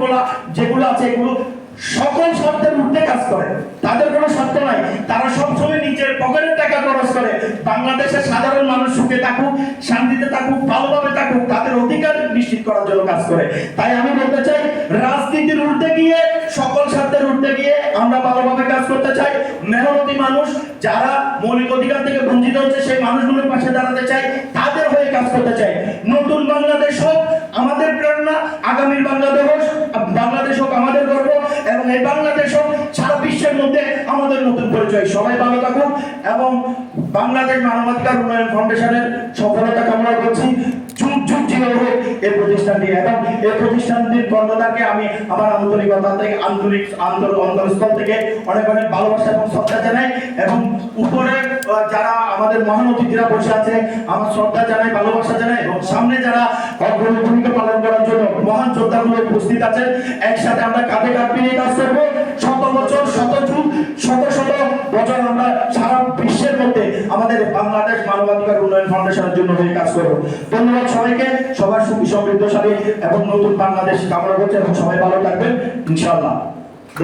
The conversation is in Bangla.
গুলা যেগুলো আছে এগুলো সকল শর্তের ঊর্ধ্বে কাজ করে। তাদের কোনো শর্ত নাই। তারা সবসময় নিজের পকেটের টাকা খরচ করে। বাংলাদেশের সাধারণ মানুষ সুখে থাকুক, শান্তিতে থাকুক, ভালোভাবে থাকুক, তাদের অধিকার নিশ্চিত করার জন্য কাজ করে। তাই আমি বলতে চাই, রাজনীতির ঊর্ধ্বে গিয়ে, সকল স্বার্থের ঊর্ধ্বে গিয়ে আমরা ভালোভাবে কাজ করতে চাই। মেহনতি মানুষ যারা মৌলিক অধিকার থেকে বঞ্চিত হচ্ছে, সেই মানুষগুলোর পাশে দাঁড়াতে চাই, তাদের হয়ে কাজ করতে চাই। আগামীর বাংলাদেশ বাংলাদেশ হোক আমাদের গর্ব, এবং এই বাংলাদেশ হোক সারা বিশ্বের মধ্যে আমাদের নতুন পরিচয়। সবাই ভালো থাকুক, এবং বাংলাদেশ মানবাধিকার উন্নয়ন ফাউন্ডেশনের সফলতা কামনা করছি। যুগ যুগ জীবন হোক এই প্রতিষ্ঠানটি। এবং এই প্রতিষ্ঠানটির কর্মদাকে আমি আমার আন্তরিকতা থেকে, আন্তরিক আন্তর অন্তরস্থল থেকে অনেক অনেক ভালোবাসা এবং শ্রদ্ধা জানাই। এবং উপরে যারা আমাদের মহান অতিথিরা বসে আছে, আমার শ্রদ্ধা জানাই, ভালোবাসা জানাই, এবং সামনে যারা অগ্রণী ভূমিকা পালন করার জন্য উপস্থিত আছেন একসাথে আমরা কাঁধে কাঁধ মিলিয়ে কাজ করব। শত বছর, শত যুগ, শত শত বছর আমরা সারা বিশ্বের মধ্যে আমাদের বাংলাদেশ মানবাধিকার উন্নয়ন ফাউন্ডেশনের জন্য হয়ে কাজ করব। ধন্যবাদ সবাইকে। সবার সুখী, সমৃদ্ধশালী এবং নতুন বাংলাদেশ কামনা করছে এবং সবাই ভালো থাকবেন। ইনশাআল্লাহ।